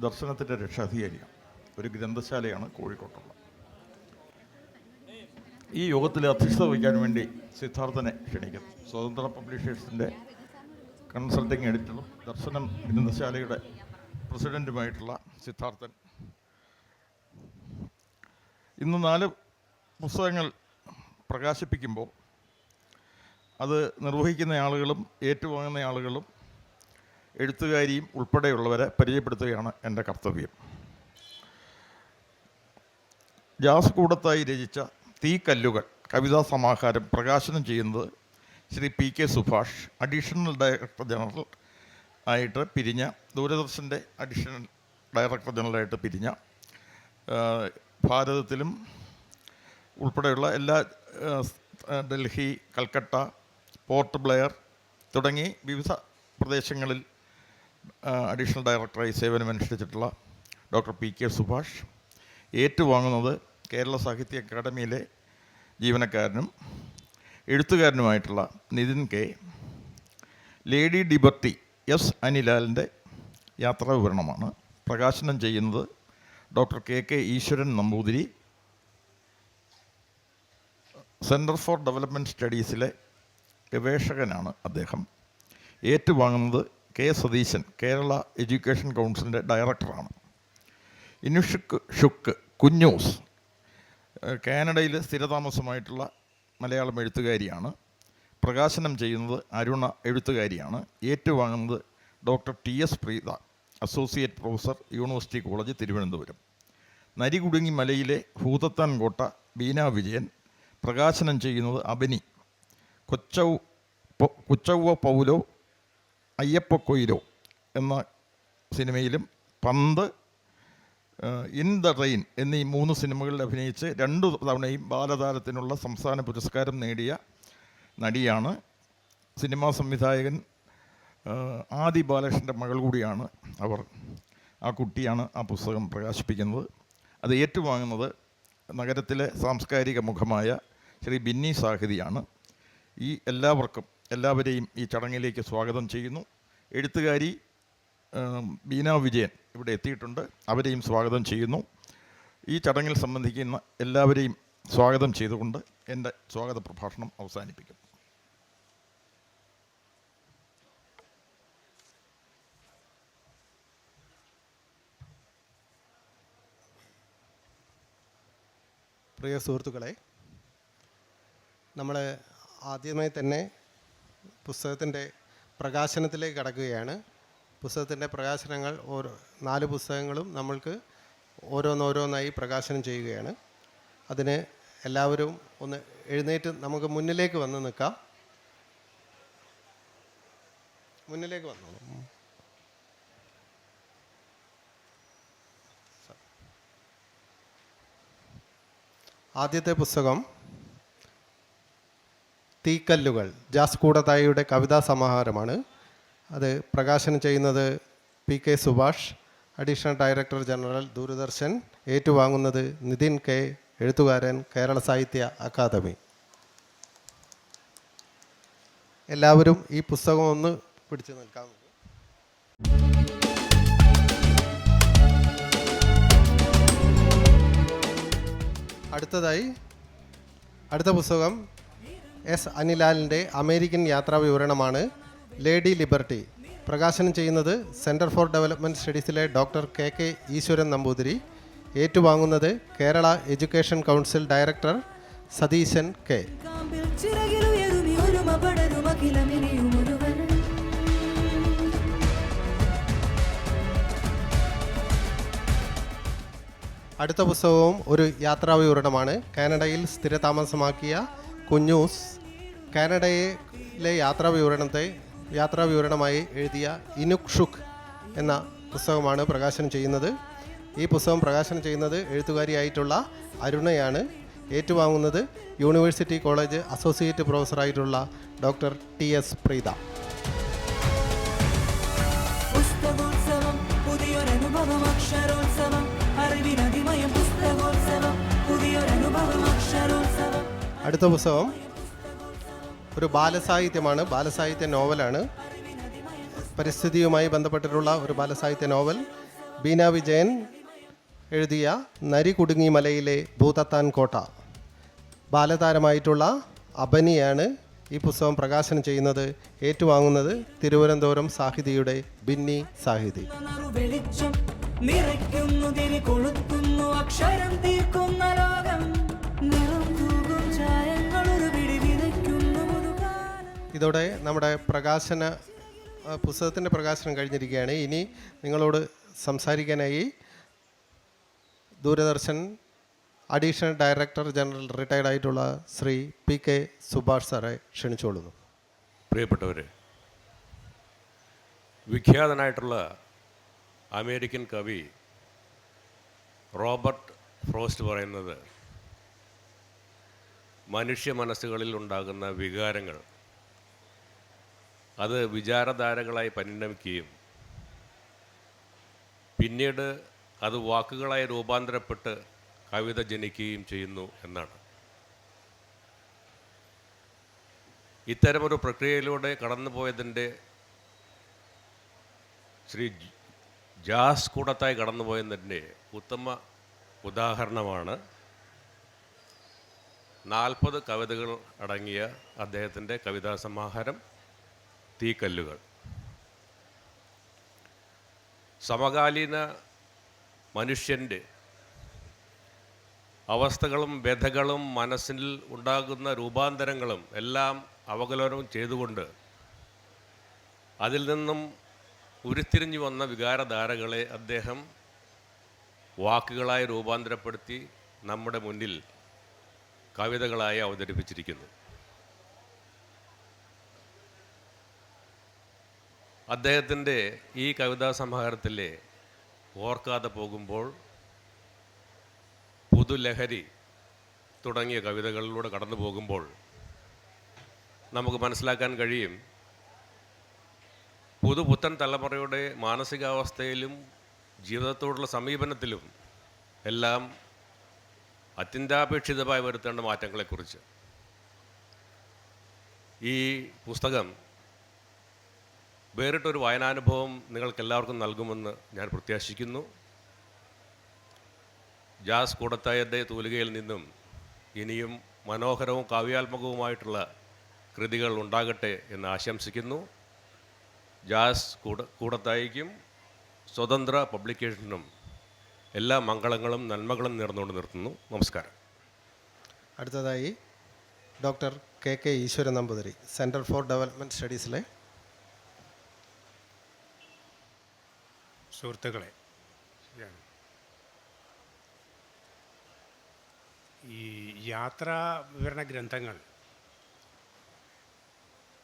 ദർശനത്തിന്റെ രക്ഷാധികാരിയാണ്. ഒരു ഗ്രന്ഥശാലയാണ് കോഴിക്കോട്ടുള്ള. ഈ യോഗത്തിൽ അധ്യക്ഷത വഹിക്കാൻ വേണ്ടി സിദ്ധാർത്ഥനെ ക്ഷണിക്കുന്നു. സ്വതന്ത്ര പബ്ലിഷേഴ്സിന്റെ കൺസൾട്ടിംഗ് എഡിറ്ററും ദർശനം ഗ്രന്ഥശാലയുടെ പ്രസിഡന്റുമായിട്ടുള്ള സിദ്ധാർത്ഥൻ. ഇന്ന് നാല് പുസ്തകങ്ങൾ പ്രകാശിപ്പിക്കുമ്പോൾ അത് നിർവഹിക്കുന്ന ആളുകളും ഏറ്റുവാങ്ങുന്ന ആളുകളും എഴുത്തുകാരിയും ഉൾപ്പെടെയുള്ളവരെ പരിചയപ്പെടുത്തുകയാണ് എന്റെ കർത്തവ്യം. ജാസ് കൂടത്തായി രചിച്ച കല്ലുകൾ കവിതാ സമാഹാരം പ്രകാശനം ചെയ്യുന്നത് Shri P K Subhash additional director general ആയിട്ട് പിരിഞ്ഞ ദൂരദർശന്റെ അഡീഷണൽ ഡയറക്ടർ ജനറലായിട്ട് പിരിഞ്ഞ ഭാരതത്തിലും ഉൾപ്പെടെയുള്ള എല്ലാ ഡൽഹി കൽക്കട്ട പോർട്ട് ബ്ലെയർ തുടങ്ങി വിവിധ പ്രദേശങ്ങളിൽ അഡീഷണൽ ഡയറക്ടറായി സേവനമനുഷ്ഠിച്ചിട്ടുള്ള ഡോക്ടർ പി കെ സുഭാഷ് ഏറ്റുവാങ്ങുന്നത് കേരള സാഹിത്യ അക്കാദമിയിലെ ജീവനക്കാരനും എഴുത്തുകാരനുമായിട്ടുള്ള Nithin K lady liberty S അനിലാലിന്റെ യാത്രാ വിവരണമാണ്. പ്രകാശനം ചെയ്യുന്നത് doctor K K Eswaran Namboothiri centre for development സ്റ്റഡീസിലെ ഗവേഷകനാണ് അദ്ദേഹം. ഏറ്റുവാങ്ങുന്നത് കെ സതീശൻ കേരള എഡ്യൂക്കേഷൻ കൗൺസിലിന്റെ ഡയറക്ടറാണ്. ഇനുഷുക്ക് ഷുക്ക് കുഞ്ഞൂസ് കാനഡയിൽ സ്ഥിരതാമസമായിട്ടുള്ള മലയാളം എഴുത്തുകാരിയാണ്. പ്രകാശനം ചെയ്യുന്നത് അരുണ എഴുത്തുകാരിയാണ്. ഏറ്റുവാങ്ങുന്നത് doctor T S Preetha associate professor university college Thiruvananthapuram. നരികുടുങ്ങി മലയിലെ ഭൂതത്താൻ കോട്ട ബീന വിജയൻ. പ്രകാശനം ചെയ്യുന്നത് അബനി. കൊച്ചൗ കൊച്ചൗവ പൗലോ അയ്യപ്പ കൊയ്ലോ എന്ന സിനിമയിലും പന്ത് ഇൻ ദ റെയിൻ എന്നീ മൂന്ന് സിനിമകളിൽ അഭിനയിച്ച് രണ്ടു തവണയും ബാലതാരത്തിനുള്ള സംസ്ഥാന പുരസ്കാരം നേടിയ നടിയാണ്. സിനിമാ സംവിധായകൻ ആദി ബാലകൃഷ്ണന്റെ മകൾ കൂടിയാണ് അവർ. ആ കുട്ടിയാണ് ആ പുസ്തകം പ്രകാശിപ്പിക്കുന്നത്. അത് ഏറ്റുവാങ്ങുന്നത് നഗരത്തിലെ സാംസ്കാരിക മുഖമായ ശ്രീ ബിന്നി സാഹിതിയാണ്. ഈ എല്ലാവർക്കും എല്ലാവരെയും ഈ ചടങ്ങിലേക്ക് സ്വാഗതം ചെയ്യുന്നു. എഴുത്തുകാരി ബീന വിജയൻ ഇവിടെ എത്തിയിട്ടുണ്ട്. അവരെയും സ്വാഗതം ചെയ്യുന്നു. ഈ ചടങ്ങിൽ സംബന്ധിക്കുന്ന എല്ലാവരെയും സ്വാഗതം ചെയ്തുകൊണ്ട് എന്റെ സ്വാഗത പ്രഭാഷണം അവസാനിപ്പിക്കും. പ്രിയ സുഹൃത്തുക്കളെ നമ്മൾ ആദ്യമായി തന്നെ പുസ്തകത്തിന്റെ പ്രകാശനത്തിലേക്ക് കടക്കുകയാണ്. പുസ്തകത്തിന്റെ പ്രകാശനങ്ങൾ ഓരോ നാല് പുസ്തകങ്ങളും നമ്മൾക്ക് ഓരോന്നോരോന്നായി പ്രകാശനം ചെയ്യുകയാണ്. അതിന് എല്ലാവരും ഒന്ന് എഴുന്നേറ്റ് നമുക്ക് മുന്നിലേക്ക് വന്ന് നിൽക്കാം. മുന്നിലേക്ക് വന്നോളൂ. ആദ്യത്തെ പുസ്തകം തീക്കല്ലുകൾ. ജാസ് കൂടത്തായിയുടെ കവിതാ സമാഹാരമാണ്. അത് പ്രകാശനം ചെയ്യുന്നത് P K Subhash additional director general Doordarshan ഏറ്റുവാങ്ങുന്നത് Nithin K എഴുത്തുകാരൻ കേരള സാഹിത്യ അക്കാദമി. എല്ലാവരും ഈ പുസ്തകം ഒന്ന് പിടിച്ചു നിൽക്കാം അടുത്തതായി അടുത്ത പുസ്തകം എസ് അനിലാലിന്റെ അമേരിക്കൻ യാത്രാ വിവരണമാണ് ലേഡി ലിബർട്ടി. പ്രകാശനം ചെയ്യുന്നത് centre for development സ്റ്റഡീസിലെ doctor K K Eswaran Namboothiri. ഏറ്റുവാങ്ങുന്നത് Kerala education council director Satheesan K. അടുത്ത പുസ്തകവും ഒരു യാത്രാ വിവരണമാണ് കാനഡയിൽ സ്ഥിരതാമസമാക്കിയ കുഞ്ഞൂസ് കാനഡയിലെ യാത്രാ വിവരണത്തെ യാത്രാ വിവരണമായി എഴുതിയ ഇനുക് ഷുഖ് എന്ന പുസ്തകമാണ് പ്രകാശനം ചെയ്യുന്നത്. ഈ പുസ്തകം പ്രകാശനം ചെയ്യുന്നത് എഴുത്തുകാരിയായിട്ടുള്ള അരുണയാണ്. ഏറ്റുവാങ്ങുന്നത് യൂണിവേഴ്സിറ്റി കോളേജ് അസോസിയേറ്റ് പ്രൊഫസറായിട്ടുള്ള ഡോക്ടർ ടി എസ് പ്രീത. അടുത്ത പുസ്തകം ഒരു ബാലസാഹിത്യമാണ്. ബാലസാഹിത്യ നോവലാണ്. പരിസ്ഥിതിയുമായി ബന്ധപ്പെട്ടിട്ടുള്ള ഒരു ബാലസാഹിത്യ നോവൽ. ബീന വിജയൻ എഴുതിയ നരി കുടുങ്ങി മലയിലെ ഭൂതത്താൻ കോട്ട. ബാലതാരമായിട്ടുള്ള അബനിയാണ് ഈ പുസ്തകം പ്രകാശനം ചെയ്യുന്നത് ഏറ്റുവാങ്ങുന്നത് തിരുവനന്തപുരം സാഹിതിയുടെ ബിന്നി സാഹിതി. നറു നിറയ്ക്കുന്നു അക്ഷരം തീർക്കുന്ന ലോകം നിറം ചായങ്ങൾ ഇതോടെ നമ്മുടെ പ്രകാശന പുസ്തകത്തിന്റെ പ്രകാശനം കഴിഞ്ഞിരിക്കുകയാണ്. ഇനി നിങ്ങളോട് സംസാരിക്കാനായി Doordarshan additional director general retired ആയിട്ടുള്ള ശ്രീ പി കെ സുഭാഷ് സാറെ ക്ഷണിച്ചുകൊള്ളുന്നു. പ്രിയപ്പെട്ടവരെ വിഖ്യാതനായിട്ടുള്ള അമേരിക്കൻ കവി റോബർട്ട് ഫ്രോസ്റ്റ് പറയുന്നത് മനുഷ്യ മനസ്സുകളിൽ ഉണ്ടാകുന്ന വികാരങ്ങൾ അത് വിചാരധാരകളായി പരിണമിക്കുകയും പിന്നീട് അത് വാക്കുകളായി രൂപാന്തരപ്പെട്ട് കവിത ജനിക്കുകയും ചെയ്യുന്നു എന്നാണ്. ഇത്തരമൊരു പ്രക്രിയയിലൂടെ കടന്നുപോയതിന്റെ ശ്രീ ജാസ് കൂടത്തായി കടന്നുപോയതിന്റെ ഉത്തമ ഉദാഹരണമാണ് നാൽപ്പത് കവിതകൾ അടങ്ങിയ അദ്ദേഹത്തിന്റെ കവിതാ സമാഹാരം തീക്കല്ലുകൾ. സമകാലീന മനുഷ്യന്റെ അവസ്ഥകളും വ്യഥകളും മനസ്സിൽ ഉണ്ടാകുന്ന രൂപാന്തരങ്ങളും എല്ലാം അവകലനം ചെയ്തുകൊണ്ട് അതിൽ നിന്നും ഉരുത്തിരിഞ്ഞു വന്ന വികാരധാരകളെ അദ്ദേഹം വാക്കുകളായി രൂപാന്തരപ്പെടുത്തി നമ്മുടെ മുന്നിൽ കവിതകളായി അവതരിപ്പിച്ചിരിക്കുന്നു. അദ്ദേഹത്തിന്റെ ഈ കവിതാ സമാഹാരത്തിലെ ഓർക്കാതെ പോകുമ്പോൾ പുതുലഹരി തുടങ്ങിയ കവിതകളിലൂടെ കടന്നു പോകുമ്പോൾ നമുക്ക് മനസ്സിലാക്കാൻ കഴിയും. പുതുപുത്തൻ തലമുറയുടെ മാനസികാവസ്ഥയിലും ജീവിതത്തോടുള്ള സമീപനത്തിലും എല്ലാം അത്യന്താപേക്ഷിതമായി വരുത്തേണ്ട മാറ്റങ്ങളെക്കുറിച്ച്. ഈ പുസ്തകം വേറിട്ടൊരു വായനാനുഭവം നിങ്ങൾക്കെല്ലാവർക്കും നൽകുമെന്ന് ഞാൻ പ്രത്യാശിക്കുന്നു. ജാസ് കൂടത്തായന്റെ തൂലികയിൽ നിന്നും ഇനിയും മനോഹരവും കാവ്യാത്മകവുമായിട്ടുള്ള കൃതികൾ ഉണ്ടാകട്ടെ എന്ന് ആശംസിക്കുന്നു. ജാസ് കൂട കൂടത്തായിക്കും സ്വതന്ത്ര പബ്ലിക്കേഷനും എല്ലാ മംഗളങ്ങളും നന്മകളും നേർന്നുകൊണ്ട് നിർത്തുന്നു. നമസ്കാരം. അടുത്തതായി doctor K K Eswara Namboothiri centre for development സ്റ്റഡീസിലെ സുഹൃത്തുക്കളെ ശരിയാണ്. ഈ യാത്രാ വിവരണ ഗ്രന്ഥങ്ങൾ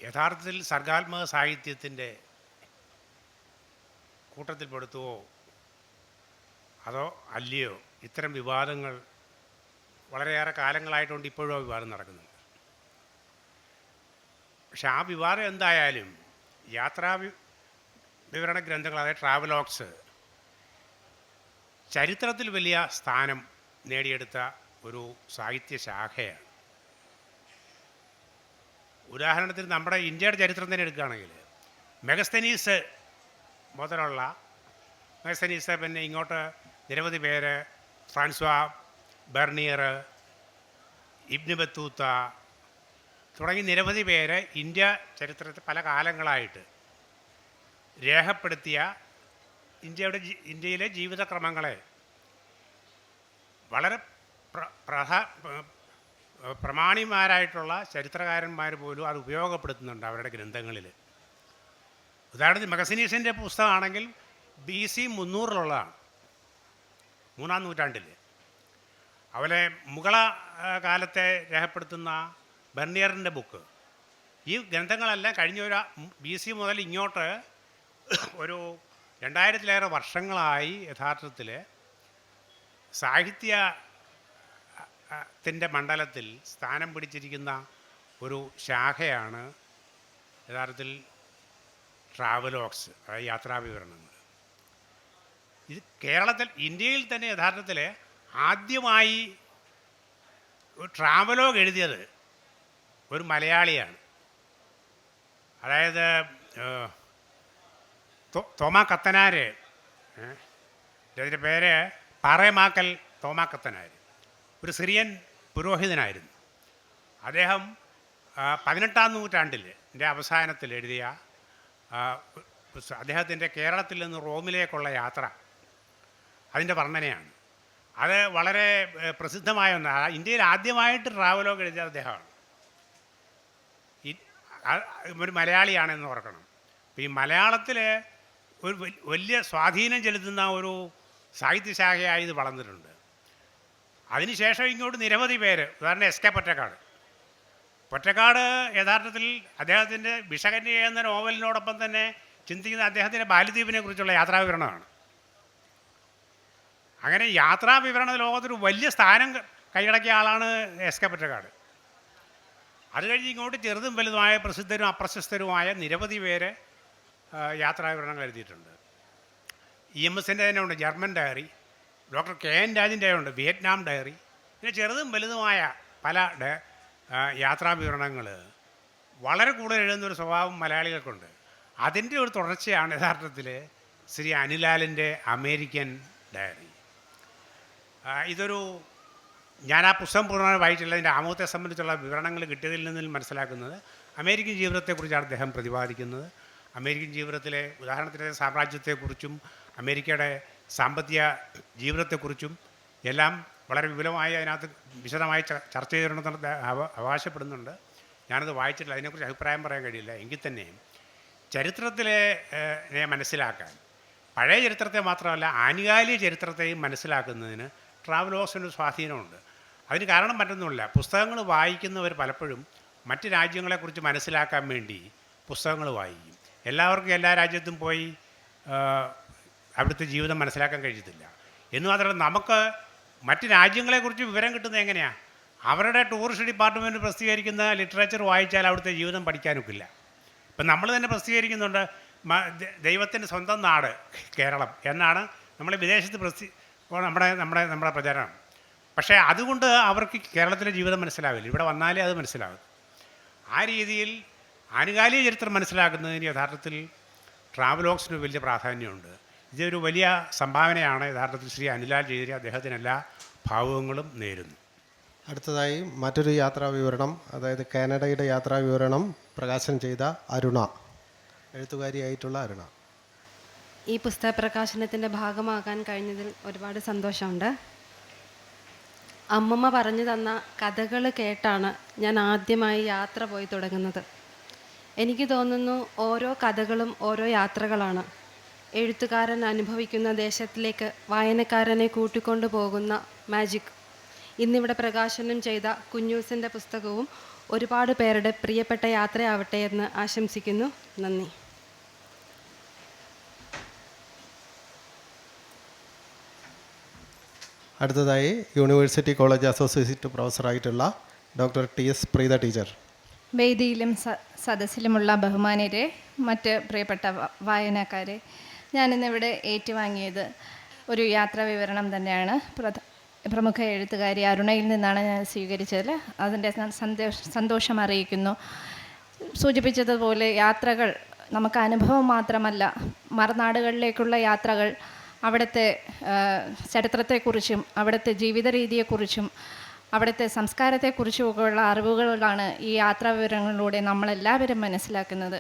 യഥാർത്ഥത്തിൽ സർഗാത്മക സാഹിത്യത്തിന്റെ കൂട്ടത്തിൽപ്പെടുത്തുവോ? അതോ അല്ലയോ? ഇത്തരം വിവാദങ്ങൾ വളരെയേറെ കാലങ്ങളായിട്ടുണ്ട് ഇപ്പോഴും ആ വിവാദം നടക്കുന്നുണ്ട്. പക്ഷെ ആ വിവാദം എന്തായാലും യാത്രാ വിവരണ ഗ്രന്ഥങ്ങൾ അതായത് ട്രാവലോഗ്സ് ചരിത്രത്തിൽ വലിയ സ്ഥാനം നേടിയെടുത്ത ഒരു സാഹിത്യ ശാഖയാണ്. ഉദാഹരണത്തിന് നമ്മുടെ ഇന്ത്യയുടെ ചരിത്രം തന്നെ എടുക്കുകയാണെങ്കിൽ മെഗസ്തനീസ് മുതലുള്ള മെഗസ്തനീസ് പിന്നെ ഇങ്ങോട്ട് നിരവധി പേര് ഫ്രാൻസ്വ ബെർണിയർ ഇബ്നു ബത്തൂത്ത തുടങ്ങി നിരവധി പേര് ഇന്ത്യ ചരിത്രത്തിൽ പല കാലങ്ങളായിട്ട് രേഖപ്പെടുത്തിയ ഇന്ത്യയുടെ ഇന്ത്യയിലെ ജീവിതക്രമങ്ങളെ വളരെ പ്രധാ പ്രമാണിമാരായിട്ടുള്ള ചരിത്രകാരന്മാർ പോലും അത് ഉപയോഗപ്പെടുത്തുന്നുണ്ട് അവരുടെ ഗ്രന്ഥങ്ങളിൽ ഉദാഹരണത്തിന് മഗസിനീസിന്റെ പുസ്തകമാണെങ്കിൽ ബി സി മുന്നൂറിലുള്ളതാണ് മൂന്നാം നൂറ്റാണ്ടിൽ അവലെ മുഗള കാലത്തെ രേഖപ്പെടുത്തുന്ന ബർണിയറിന്റെ ബുക്ക്. ഈ ഗ്രന്ഥങ്ങളെല്ലാം കഴിഞ്ഞ ഒരു ബി സി മുതൽ ഇങ്ങോട്ട് ഒരു രണ്ടായിരത്തിലേറെ വർഷങ്ങളായി യഥാർത്ഥത്തിൽ സാഹിത്യ ത്തിന്റെ മണ്ഡലത്തിൽ സ്ഥാനം പിടിച്ചിരിക്കുന്ന ഒരു ശാഖയാണ് യഥാർത്ഥത്തിൽ ട്രാവലോഗ്സ് അതായത് യാത്രാവിവരണങ്ങൾ ഇത് കേരളത്തിൽ ഇന്ത്യയിൽ തന്നെ യഥാർത്ഥത്തിൽ ആദ്യമായി ഒരു ട്രാവലോഗ് എഴുതിയത് ഒരു മലയാളിയാണ്. അതായത് തോമാ കത്തനാര്? അദ്ദേഹത്തിന്റെ പേര് പാറേമാക്കൽ കത്തനാർ ഒരു സിറിയൻ പുരോഹിതനായിരുന്നു. അദ്ദേഹം പതിനെട്ടാം പതിനെട്ടാം നൂറ്റാണ്ടിന്റെ അവസാനത്തിൽ എഴുതിയ അദ്ദേഹത്തിന്റെ കേരളത്തിൽ നിന്ന് റോമിലേക്കുള്ള യാത്ര അതിന്റെ വർണനയാണ്. അത് വളരെ പ്രസിദ്ധമായ ഒന്നാണ് ഇന്ത്യയിൽ ആദ്യമായിട്ട് ട്രാവലോഗ് എഴുതിയ അദ്ദേഹമാണ്. ഒരു മലയാളിയാണെന്ന് ഓർക്കണം. ഈ മലയാളത്തിൽ ഒരു വലിയ സ്വാധീനം ചെലുത്തുന്ന ഒരു സാഹിത്യശാഖയായി ഇത് വളർന്നിട്ടുണ്ട്. അതിനുശേഷം ഇങ്ങോട്ട് നിരവധി പേര് ഉദാഹരണം എസ് കെ പൊറ്റക്കാട്. പൊറ്റക്കാട് യഥാർത്ഥത്തിൽ അദ്ദേഹത്തിന്റെ വിഷകന്യ എന്ന നോവലിനോടൊപ്പം തന്നെ ചിന്തിക്കുന്ന അദ്ദേഹത്തിന്റെ ബാലിദ്വീപിനെ കുറിച്ചുള്ള യാത്രാവിവരണമാണ്. അങ്ങനെ യാത്രാവിവരണ ലോകത്തൊരു വലിയ സ്ഥാനം കൈയടക്കിയ ആളാണ് എസ് കെ പൊറ്റക്കാട്. അത് കഴിഞ്ഞ് ഇങ്ങോട്ട് ചെറുതും വലുതുമായ പ്രസിദ്ധരും അപ്രശസ്തരുമായ നിരവധി പേര് യാത്രാവിവരണങ്ങൾ എഴുതിയിട്ടുണ്ട് ഇ എം എസിന്റെ തന്നെ ഉണ്ട് German diary. Doctor K N രാജിന്റെ ഉണ്ട് വിയറ്റ്നാം ഡയറി. പിന്നെ ചെറുതും വലുതുമായ പല യാത്രാവിവരണങ്ങൾ വളരെ കൂടുതൽ എഴുതുന്നൊരു സ്വഭാവം മലയാളികൾക്കുണ്ട്. അതിന്റെ ഒരു തുടർച്ചയാണ് യഥാർത്ഥത്തിൽ ശ്രീ അനിലാലിന്റെ അമേരിക്കൻ ഡയറി. ഇതൊരു ഞാൻ ആ പുസ്തകം പൂർണമായി വായിച്ചില്ല അതിന്റെ ആമുഖത്തെ സംബന്ധിച്ചുള്ള വിവരണങ്ങൾ കിട്ടിയതിൽ നിന്നും മനസ്സിലാക്കുന്നത് അമേരിക്കൻ ജീവിതത്തെക്കുറിച്ചാണ് അദ്ദേഹം പ്രതിപാദിക്കുന്നത്. അമേരിക്കൻ ജീവിതത്തിലെ ഉദാഹരണത്തിന് സാമ്രാജ്യത്തെക്കുറിച്ചും അമേരിക്കയുടെ സാമ്പത്തിക ജീവിതത്തെക്കുറിച്ചും എല്ലാം വളരെ വിപുലമായി അതിനകത്ത് വിശദമായി ചർച്ച ചെയ്തിട്ടുണ്ടെന്ന് അവകാശപ്പെടുന്നുണ്ട്. ഞാനത് വായിച്ചിട്ടില്ല. അതിനെക്കുറിച്ച് അഭിപ്രായം പറയാൻ കഴിയില്ല. എങ്കിൽ തന്നെയും ചരിത്രത്തിലെ മനസ്സിലാക്കാൻ പഴയ ചരിത്രത്തെ മാത്രമല്ല ആനുകാലിക ചരിത്രത്തെയും മനസ്സിലാക്കുന്നതിന് ട്രാവലോസിന് സ്വാധീനമുണ്ട്. അതിന് കാരണം മറ്റൊന്നുമില്ല. പുസ്തകങ്ങൾ വായിക്കുന്നവർ പലപ്പോഴും മറ്റ് രാജ്യങ്ങളെക്കുറിച്ച് മനസ്സിലാക്കാൻ വേണ്ടി പുസ്തകങ്ങൾ വായിക്കും. എല്ലാവർക്കും എല്ലാ രാജ്യത്തും പോയി അവിടുത്തെ ജീവിതം മനസ്സിലാക്കാൻ കഴിയത്തില്ല എന്ന് മാത്രമല്ല നമുക്ക് മറ്റ് രാജ്യങ്ങളെക്കുറിച്ച് വിവരം കിട്ടുന്നത് എങ്ങനെയാണ് അവരുടെ ടൂറിസ്റ്റ് ഡിപ്പാർട്ട്മെന്റ് പ്രസിദ്ധീകരിക്കുന്ന ലിറ്ററേച്ചർ വായിച്ചാൽ അവിടുത്തെ ജീവിതം പഠിക്കാനൊക്കില്ല. ഇപ്പം നമ്മൾ തന്നെ പ്രസിദ്ധീകരിക്കുന്നുണ്ട് ദൈവത്തിന്റെ സ്വന്തം നാട് കേരളം എന്നാണ് നമ്മൾ വിദേശത്ത് പ്രസി നമ്മുടെ നമ്മുടെ നമ്മുടെ പ്രചാരണം. പക്ഷേ അതുകൊണ്ട് അവർക്ക് കേരളത്തിലെ ജീവിതം മനസ്സിലാവില്ല. ഇവിടെ വന്നാലേ അത് മനസ്സിലാവും. ആ രീതിയിൽ ആനുകാലിക ചരിത്രം മനസ്സിലാക്കുന്നതിന് യഥാർത്ഥത്തിൽ ട്രാവലോഗ്സിന് വലിയ പ്രാധാന്യമുണ്ട്. ഇതൊരു വലിയ സംഭാവനയാണ്. യഥാർത്ഥത്തിൽ ശ്രീ അനിലാൽ ചെയ്തിരി അദ്ദേഹത്തിന് എല്ലാ ഭാവുകങ്ങളും നേരുന്നു. അടുത്തതായി മറ്റൊരു യാത്രാ വിവരണം അതായത് കാനഡയുടെ യാത്രാ വിവരണം പ്രകാശനം ചെയ്ത അരുണ എഴുത്തുകാരിയായിട്ടുള്ള അരുണ. ഈ പുസ്തക പ്രകാശനത്തിന്റെ ഭാഗമാകാൻ കഴിഞ്ഞതിൽ ഒരുപാട് സന്തോഷമുണ്ട്. അമ്മമ്മ പറഞ്ഞു തന്ന കഥകൾ കേട്ടാണ് ഞാൻ ആദ്യമായി യാത്ര പോയി തുടങ്ങുന്നത്. എനിക്ക് തോന്നുന്നു ഓരോ കഥകളും ഓരോ യാത്രകളാണ്. എഴുത്തുകാരൻ അനുഭവിക്കുന്ന ദേശത്തിലേക്ക് വായനക്കാരനെ കൂട്ടിക്കൊണ്ടു പോകുന്ന മാജിക്. ഇന്നിവിടെ പ്രകാശനം ചെയ്ത കുഞ്ഞൂസിന്റെ പുസ്തകവും ഒരുപാട് പേരുടെ പ്രിയപ്പെട്ട യാത്രയാവട്ടെ എന്ന് ആശംസിക്കുന്നു. നന്ദി. അടുത്തതായി university college associate പ്രൊഫസറായിട്ടുള്ള doctor T S Preetha teacher. വേദിയിലും സദസ്സിലുമുള്ള ബഹുമാനരെ മറ്റ് പ്രിയപ്പെട്ട വായനക്കാരെ ഞാനിന്നിവിടെ ഏറ്റുവാങ്ങിയത് ഒരു യാത്രാ വിവരണം തന്നെയാണ്. പ്രമുഖ എഴുത്തുകാരി അരുണയിൽ നിന്നാണ് ഞാൻ സ്വീകരിച്ചത്. അതിന്റെ സന്തോഷം അറിയിക്കുന്നു. സൂചിപ്പിച്ചതുപോലെ യാത്രകൾ നമുക്ക് അനുഭവം മാത്രമല്ല മറുനാടുകളിലേക്കുള്ള യാത്രകൾ അവിടുത്തെ ചരിത്രത്തെക്കുറിച്ചും അവിടുത്തെ ജീവിത രീതിയെക്കുറിച്ചും അവിടുത്തെ സംസ്കാരത്തെക്കുറിച്ചുമൊക്കെയുള്ള അറിവുകളാണ് ഈ യാത്രാ വിവരങ്ങളിലൂടെ നമ്മളെല്ലാവരും മനസ്സിലാക്കുന്നത്.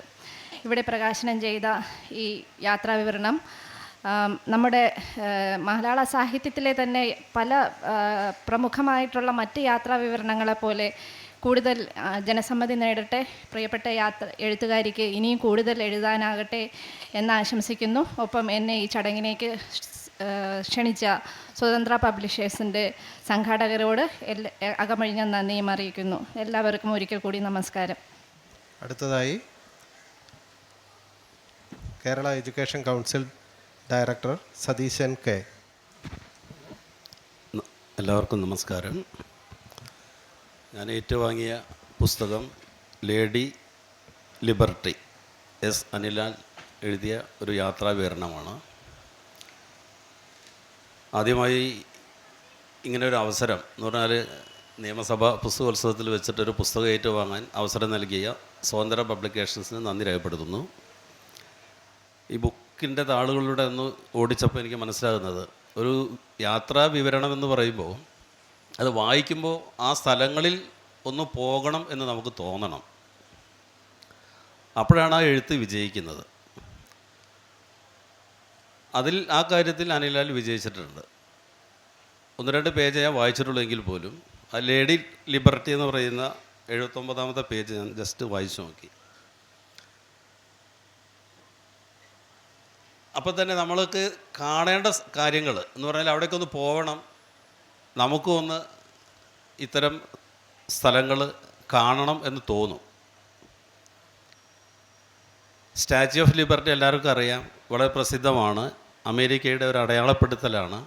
ഇവിടെ പ്രകാശനം ചെയ്ത ഈ യാത്രാ വിവരണം നമ്മുടെ മലയാള സാഹിത്യത്തിലെ തന്നെ പല പ്രമുഖമായിട്ടുള്ള മറ്റ് യാത്രാ വിവരണങ്ങളെപ്പോലെ കൂടുതൽ ജനസമ്മതി നേടട്ടെ പ്രിയപ്പെട്ട യാത്ര എഴുത്തുകാരിക്ക് ഇനിയും കൂടുതൽ എഴുതാനാകട്ടെ എന്ന് ആശംസിക്കുന്നു. ഒപ്പം എന്നെ ഈ ചടങ്ങിലേക്ക് ക്ഷണിച്ച സ്വതന്ത്ര പബ്ലിഷേഴ്സിന്റെ സംഘാടകരോട് എല്ലാ അകമഴിഞ്ഞ നന്ദിയും അറിയിക്കുന്നു. എല്ലാവർക്കും ഒരിക്കൽ കൂടി നമസ്കാരം. അടുത്തതായി Kerala education council director Satheesan K. എല്ലാവർക്കും നമസ്കാരം. ഞാൻ ഏറ്റുവാങ്ങിയ പുസ്തകം ലേഡി ലിബർട്ടി എസ് അനിലാൽ എഴുതിയ ഒരു യാത്രാ വിവരണമാണ് ആദ്യമായി ഇങ്ങനെ ഒരു അവസരം എന്ന് പറഞ്ഞാൽ നിയമസഭ പുസ്തകോത്സവത്തിൽ വെച്ചിട്ടൊരു പുസ്തകം ഏറ്റുവാങ്ങാൻ അവസരം നൽകിയ സ്വതന്ത്ര പബ്ലിക്കേഷൻസിന് നന്ദി രേഖപ്പെടുത്തുന്നു. ഈ ബുക്കിന്റെ താളുകളിലൂടെ ഒന്ന് ഓടിച്ചപ്പോൾ എനിക്ക് മനസ്സിലാകുന്നത് ഒരു യാത്രാ വിവരണം എന്ന് പറയുമ്പോൾ അത് വായിക്കുമ്പോൾ ആ സ്ഥലങ്ങളിൽ ഒന്ന് പോകണം എന്ന് നമുക്ക് തോന്നണം. അപ്പോഴാണ് ആ എഴുത്ത് വിജയിക്കുന്നത്. അതിൽ ആ കാര്യത്തിൽ അനിലാൽ വിജയിച്ചിട്ടുണ്ട്. ഒന്ന് രണ്ട് പേജ് ഞാൻ വായിച്ചിട്ടുള്ളൂ എങ്കിൽ പോലും. ആ ലേഡി ലിബർട്ടി എന്ന് പറയുന്ന എഴുപത്തൊമ്പതാമത്തെ പേജ് ഞാൻ ജസ്റ്റ് വായിച്ചു നോക്കി. അപ്പോൾ തന്നെ നമ്മൾക്ക് കാണേണ്ട കാര്യങ്ങൾ എന്ന് പറഞ്ഞാൽ അവിടേക്ക് ഒന്ന് പോകണം നമുക്കും ഒന്ന് ഇത്തരം സ്ഥലങ്ങൾ കാണണം എന്ന് തോന്നും. സ്റ്റാച്യു ഓഫ് ലിബർട്ടി എല്ലാവർക്കും അറിയാം. വളരെ പ്രസിദ്ധമാണ്. അമേരിക്കയുടെ ഒരു അടയാളപ്പെടുത്തലാണ്.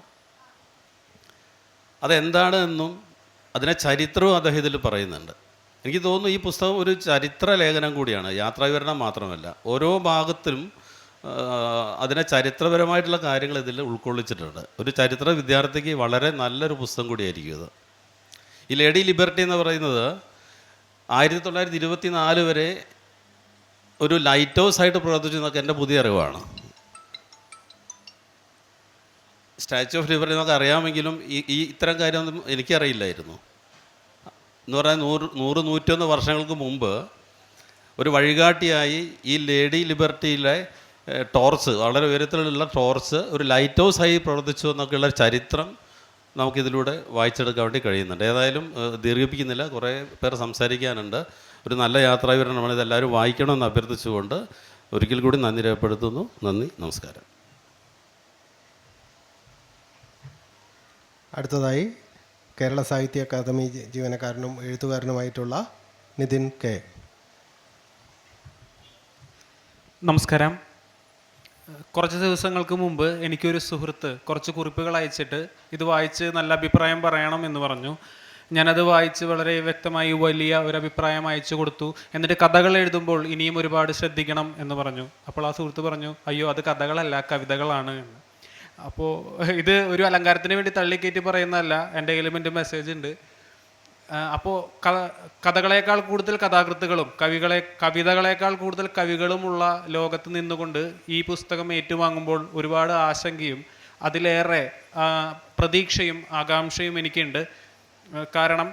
അതെന്താണ് എന്നും അതിനെ ചരിത്രവും അദ്ദേഹം ഇതിൽ പറയുന്നുണ്ട്. എനിക്ക് തോന്നുന്നു ഈ പുസ്തകം ഒരു ചരിത്ര ലേഖനം കൂടിയാണ് യാത്രാവിവരണം മാത്രമല്ല. ഓരോ ഭാഗത്തിലും അതിനെ ചരിത്രപരമായിട്ടുള്ള കാര്യങ്ങൾ ഇതിൽ ഉൾക്കൊള്ളിച്ചിട്ടുണ്ട്. ഒരു ചരിത്ര വിദ്യാർത്ഥിക്ക് വളരെ നല്ലൊരു പുസ്തകം കൂടിയായിരിക്കും ഇത്. ഈ ലേഡി ലിബർട്ടി എന്ന് പറയുന്നത് ആയിരത്തി തൊള്ളായിരത്തി ഇരുപത്തി നാല് വരെ ഒരു ലൈറ്റ് ഹൗസ് ആയിട്ട് പ്രവർത്തിച്ചു എന്നൊക്കെ എന്റെ പുതിയ അറിവാണ്. സ്റ്റാച്യു ഓഫ് ലിബർട്ടി നമുക്ക് അറിയാമെങ്കിലും ഈ ഈ ഇത്തരം കാര്യമൊന്നും എനിക്കറിയില്ലായിരുന്നു. എന്ന് പറഞ്ഞാൽ നൂറ് നൂറ് നൂറ്റൊന്ന് വർഷങ്ങൾക്ക് മുമ്പ് ഒരു വഴികാട്ടിയായി ഈ ലേഡി ലിബർട്ടിയിലെ ടോർച്ച് വളരെ ഉയരത്തിലുള്ള ടോർച്ച് ഒരു ലൈറ്റ് ഹൗസ് ആയി പ്രവർത്തിച്ചു എന്നൊക്കെയുള്ള ചരിത്രം നമുക്കിതിലൂടെ വായിച്ചെടുക്കാൻ വേണ്ടി കഴിയുന്നുണ്ട്. ഏതായാലും ദീർഘിപ്പിക്കുന്നില്ല. കുറേ പേർ സംസാരിക്കാനുണ്ട്. ഒരു നല്ല യാത്രാവിവരണമാണ് ഇതെല്ലാവരും വായിക്കണമെന്ന് അഭ്യർത്ഥിച്ചുകൊണ്ട് ഒരിക്കൽ കൂടി നന്ദി രേഖപ്പെടുത്തുന്നു. നന്ദി നമസ്കാരം. അടുത്തതായി കേരള സാഹിത്യ അക്കാദമി ജീവനക്കാരനും എഴുത്തുകാരനുമായിട്ടുള്ള നിതിൻ കെ. നമസ്കാരം. കുറച്ച് ദിവസങ്ങൾക്ക് മുമ്പ് എനിക്കൊരു സുഹൃത്ത് കുറച്ച് കുറിപ്പുകൾ അയച്ചിട്ട് ഇത് വായിച്ച് നല്ല അഭിപ്രായം പറയണം എന്ന് പറഞ്ഞു. ഞാനത് വായിച്ച് വളരെ വ്യക്തമായി വലിയ ഒരു അഭിപ്രായം അയച്ചു കൊടുത്തു. എന്നിട്ട് കഥകൾ എഴുതുമ്പോൾ ഇനിയും ഒരുപാട് ശ്രദ്ധിക്കണം എന്ന് പറഞ്ഞു. അപ്പോൾ ആ സുഹൃത്ത് പറഞ്ഞു അയ്യോ അത് കഥകളല്ല കവിതകളാണ് എന്ന്. അപ്പോൾ ഇത് ഒരു അലങ്കാരത്തിന് വേണ്ടി തള്ളിക്കയറ്റി പറയുന്നതല്ല എന്റെ എന്റെ മെസ്സേജ് ഉണ്ട്. അപ്പോൾ കഥകളേക്കാൾ കൂടുതൽ കഥാകൃത്തുകളും കവികളെ കവിതകളേക്കാൾ കൂടുതൽ കവികളുമുള്ള ലോകത്ത് നിന്നുകൊണ്ട് ഈ പുസ്തകം ഏറ്റുവാങ്ങുമ്പോൾ ഒരുപാട് ആശങ്കയും അതിലേറെ പ്രതീക്ഷയും ആകാംക്ഷയും എനിക്കുണ്ട്. കാരണം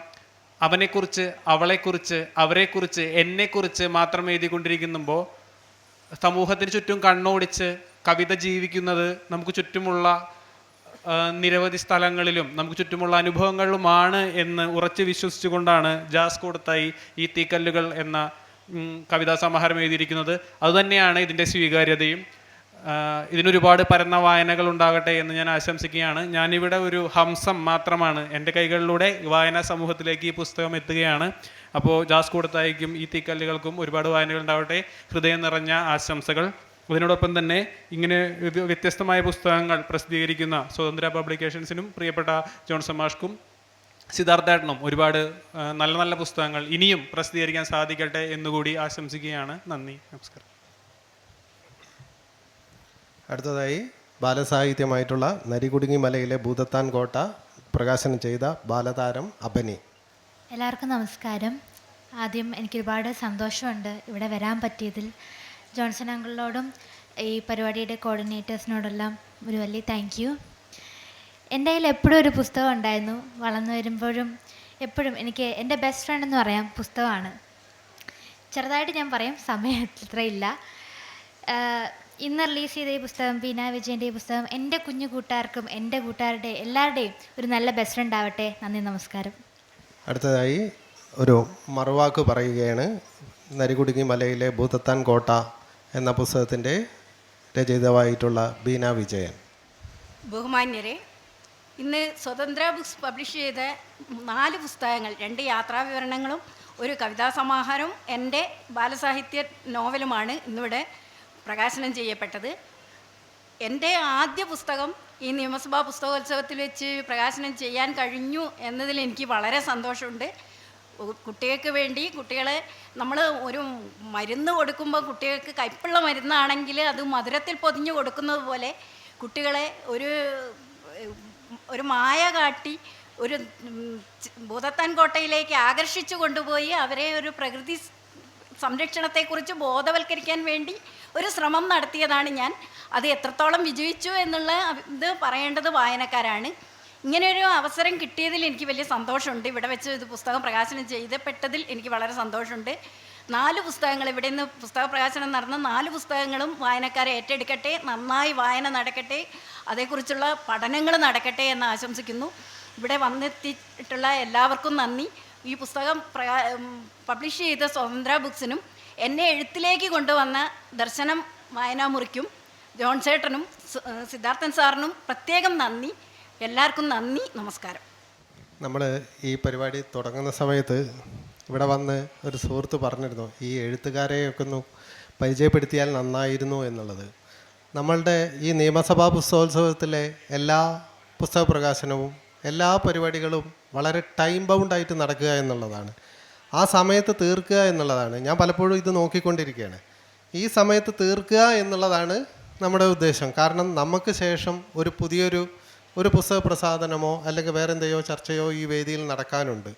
അവനെക്കുറിച്ച് അവളെക്കുറിച്ച് അവരെക്കുറിച്ച് എന്നെക്കുറിച്ച് മാത്രം എഴുതിക്കൊണ്ടിരിക്കുമ്പോൾ സമൂഹത്തിന് ചുറ്റും കണ്ണോടിച്ച് കവിത ജീവിക്കുന്നത് നമുക്ക് ചുറ്റുമുള്ള നിരവധി സ്ഥലങ്ങളിലും നമുക്ക് ചുറ്റുമുള്ള അനുഭവങ്ങളിലുമാണ് എന്ന് ഉറച്ചു വിശ്വസിച്ചുകൊണ്ടാണ് ജാസ് കൊടുത്തായി ഈ തീക്കല്ലുകൾ എന്ന കവിതാ സമാഹാരം എഴുതിയിരിക്കുന്നത്. അതുതന്നെയാണ് ഇതിന്റെ സ്വീകാര്യതയും. ഇതിനൊരുപാട് പരന്ന വായനകൾ ഉണ്ടാകട്ടെ എന്ന് ഞാൻ ആശംസിക്കുകയാണ്. ഞാനിവിടെ ഒരു ഹംസം മാത്രമാണ് എന്റെ കൈകളിലൂടെ വായനാ സമൂഹത്തിലേക്ക് ഈ പുസ്തകം എത്തുകയാണ്. അപ്പോൾ ജാസ് കൂടത്തായിക്കും ഈ തീക്കല്ലുകൾക്കും ഒരുപാട് വായനകൾ ഉണ്ടാകട്ടെ ഹൃദയം നിറഞ്ഞ ആശംസകൾ. അതിനോടൊപ്പം തന്നെ ഇങ്ങനെ വ്യത്യസ്തമായ പുസ്തകങ്ങൾ പ്രസിദ്ധീകരിക്കുന്ന സ്വതന്ത്ര പബ്ലിക്കേഷൻസിനും പ്രിയപ്പെട്ട ജോൺ സമാഷ്ക്കും സിദ്ധാർത്ഥേട്ടനും ഒരുപാട് നല്ല നല്ല പുസ്തകങ്ങൾ ഇനിയും പ്രസിദ്ധീകരിക്കാൻ സാധിക്കട്ടെ എന്നുകൂടി ആശംസിക്കുകയാണ്. നന്ദി. നമസ്കാരം. അടുത്തതായി ബാലസാഹിത്യമായിട്ടുള്ള നരികുടുങ്ങി മലയിലെ ഭൂതത്താൻ കോട്ട പ്രകാശനം ചെയ്ത ബാലതാരം അബനി. എല്ലാവർക്കും നമസ്കാരം. ആദ്യം എനിക്ക് ഒരുപാട് സന്തോഷമുണ്ട് ഇവിടെ വരാൻ പറ്റിയതിൽ. ജോൺസൺ അങ്കിളിനോടും ഈ പരിപാടിയുടെ കോർഡിനേറ്റേഴ്സിനോടെല്ലാം ഒരു വലിയ താങ്ക് യു എന്റെ കയ്യിൽ എപ്പോഴും ഒരു പുസ്തകം ഉണ്ടായിരുന്നു. വളർന്നു വരുമ്പോഴും എപ്പോഴും എനിക്ക് എന്റെ ബെസ്റ്റ് ഫ്രണ്ട് എന്ന് പറയാം പുസ്തകമാണ്. ചെറുതായിട്ട് ഞാൻ പറയും സമയം ഇത്രയില്ല ഇന്ന് റിലീസ് ചെയ്ത ഈ പുസ്തകം ബീന വിജയന്റെ ഈ പുസ്തകം എന്റെ കുഞ്ഞു കൂട്ടുകാർക്കും എന്റെ കൂട്ടുകാരുടെ എല്ലാവരുടെയും ഒരു നല്ല ബെസ്റ്റ് ഫ്രണ്ട് ആവട്ടെ. നന്ദി നമസ്കാരം. അടുത്തതായി ഒരു മറുവാക്ക് പറയുകയാണ്. നരികുടുങ്ങി മലയിലെ ഭൂതത്താൻ കോട്ട. എന്ന പുസ്തകത്തിന്റെ രചയിതാവായിട്ടുള്ള ബീന വിജയൻ. ബഹുമാന്യരെ ഇന്ന് സ്വതന്ത്ര ബുക്സ് പബ്ലിഷ് ചെയ്ത നാല് പുസ്തകങ്ങൾ രണ്ട് യാത്രാവിവരണങ്ങളും ഒരു കവിതാ സമാഹാരവും എന്റെ ബാലസാഹിത്യ നോവലുമാണ് ഇന്നിവിടെ പ്രകാശനം ചെയ്യപ്പെട്ടത്. എന്റെ ആദ്യ പുസ്തകം ഈ നിയമസഭാ പുസ്തകോത്സവത്തിൽ വെച്ച് പ്രകാശനം ചെയ്യാൻ കഴിഞ്ഞു എന്നതിൽ എനിക്ക് വളരെ സന്തോഷമുണ്ട്. കുട്ടികൾക്ക് വേണ്ടി കുട്ടികളെ നമ്മൾ ഒരു മരുന്ന് കൊടുക്കുമ്പോൾ കുട്ടികൾക്ക് കയ്പുള്ള മരുന്നാണെങ്കിൽ അത് മധുരത്തിൽ പൊതിഞ്ഞു കൊടുക്കുന്നത് പോലെ കുട്ടികളെ ഒരു ഒരു മായ കാട്ടി ഒരു ഭൂതത്താൻ കോട്ടയിലേക്ക് ആകർഷിച്ചു കൊണ്ടുപോയി അവരെ ഒരു പ്രകൃതി സംരക്ഷണത്തെക്കുറിച്ച് ബോധവൽക്കരിക്കാൻ വേണ്ടി ഒരു ശ്രമം നടത്തിയതാണ് ഞാൻ. അത് എത്രത്തോളം വിജയിച്ചു എന്നുള്ള ഇത് പറയേണ്ടത് വായനക്കാരാണ്. ഇങ്ങനെയൊരു അവസരം കിട്ടിയതിൽ എനിക്ക് വലിയ സന്തോഷമുണ്ട്. ഇവിടെ വെച്ച് ഇത് പുസ്തകം പ്രകാശനം ചെയ്തപ്പെട്ടതിൽ എനിക്ക് വളരെ സന്തോഷമുണ്ട്. നാല് പുസ്തകങ്ങൾ ഇവിടെ നിന്ന് പുസ്തക പ്രകാശനം നടന്ന നാല് പുസ്തകങ്ങളും വായനക്കാരെ ഏറ്റെടുക്കട്ടെ നന്നായി വായന നടക്കട്ടെ അതേക്കുറിച്ചുള്ള പഠനങ്ങൾ നടക്കട്ടെ എന്ന് ആശംസിക്കുന്നു. ഇവിടെ വന്നെത്തിയിട്ടുള്ള എല്ലാവർക്കും നന്ദി. ഈ പുസ്തകം പബ്ലിഷ് ചെയ്ത സ്വതന്ത്ര ബുക്സിനും എന്നെ എഴുത്തിലേക്ക് കൊണ്ടുവന്ന ദർശനം വായനാമുറിക്കും ജോൺ ചേട്ടനും സിദ്ധാർത്ഥൻ സാറിനും പ്രത്യേകം നന്ദി. എല്ലാവർക്കും നന്ദി നമസ്കാരം. നമ്മൾ ഈ പരിപാടി തുടങ്ങുന്ന സമയത്ത് ഇവിടെ വന്ന് ഒരു സുഹൃത്ത് പറഞ്ഞിരുന്നു ഈ എഴുത്തുകാരെയൊക്കെ ഒന്ന് പരിചയപ്പെടുത്തിയാൽ നന്നായിരുന്നു എന്നുള്ളത്. നമ്മളുടെ ഈ നിയമസഭാ പുസ്തകോത്സവത്തിലെ എല്ലാ പുസ്തക പ്രകാശനവും എല്ലാ പരിപാടികളും വളരെ ടൈം ബൗണ്ടായിട്ട് നടക്കുക എന്നുള്ളതാണ്. ആ സമയത്ത് തീർക്കുക എന്നുള്ളതാണ്. ഞാൻ പലപ്പോഴും ഇത് നോക്കിക്കൊണ്ടിരിക്കുകയാണ്. ഈ സമയത്ത് തീർക്കുക എന്നുള്ളതാണ് നമ്മുടെ ഉദ്ദേശം. കാരണം നമുക്ക് ശേഷം ഒരു പുതിയൊരു ഒരു പുസ്തക പ്രസാധനമോ അല്ലെങ്കിൽ വേറെ എന്തെയോ ചർച്ചയോ ഈ വേദിയിൽ നടക്കാനുണ്ട്.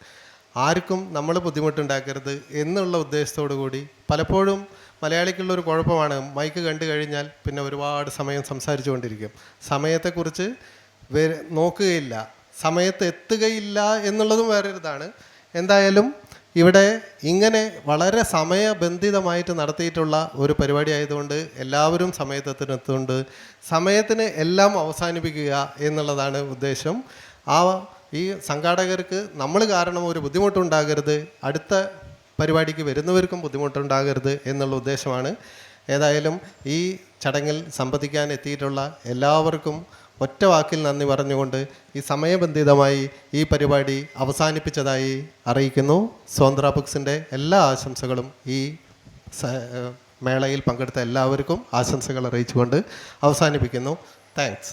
ആർക്കും നമ്മൾ ബുദ്ധിമുട്ടുണ്ടാക്കരുത് എന്നുള്ള ഉദ്ദേശത്തോടു കൂടി പലപ്പോഴും മലയാളിക്കുള്ളൊരു കുഴപ്പമാണ്. മൈക്ക് കണ്ടു കഴിഞ്ഞാൽ പിന്നെ ഒരുപാട് സമയം സംസാരിച്ചു കൊണ്ടിരിക്കും സമയത്തെക്കുറിച്ച് നോക്കുകയില്ല. സമയത്ത് എത്തുകയില്ല എന്നുള്ളതും വേറൊരു ഇതാണ് എന്തായാലും ഇവിടെ ഇങ്ങനെ വളരെ സമയബന്ധിതമായിട്ട് നടത്തിയിട്ടുള്ള ഒരു പരിപാടി ആയതുകൊണ്ട് എല്ലാവരും സമയത്തെത്തിനെത്തുകൊണ്ട് സമയത്തിന് എല്ലാം അവസാനിപ്പിക്കുക എന്നുള്ളതാണ് ഉദ്ദേശം. ആ ഈ സംഘാടകർക്ക് നമ്മൾ കാരണം ഒരു ബുദ്ധിമുട്ടുണ്ടാകരുത് അടുത്ത പരിപാടിക്ക് വരുന്നവർക്കും ബുദ്ധിമുട്ടുണ്ടാകരുത് എന്നുള്ള ഉദ്ദേശമാണ്. ഏതായാലും ഈ ചടങ്ങിൽ സംബന്ധിക്കാൻ എത്തിയിട്ടുള്ള എല്ലാവർക്കും ഒറ്റ വാക്കിൽ നന്ദി പറഞ്ഞുകൊണ്ട് ഈ സമയബന്ധിതമായി ഈ പരിപാടി അവസാനിപ്പിച്ചതായി അറിയിക്കുന്നു. സ്വതന്ത്ര ബുക്സിന്റെ എല്ലാ ആശംസകളും ഈ മേളയിൽ പങ്കെടുത്ത എല്ലാവർക്കും ആശംസകൾ അറിയിച്ചുകൊണ്ട് അവസാനിപ്പിക്കുന്നു. താങ്ക്സ്.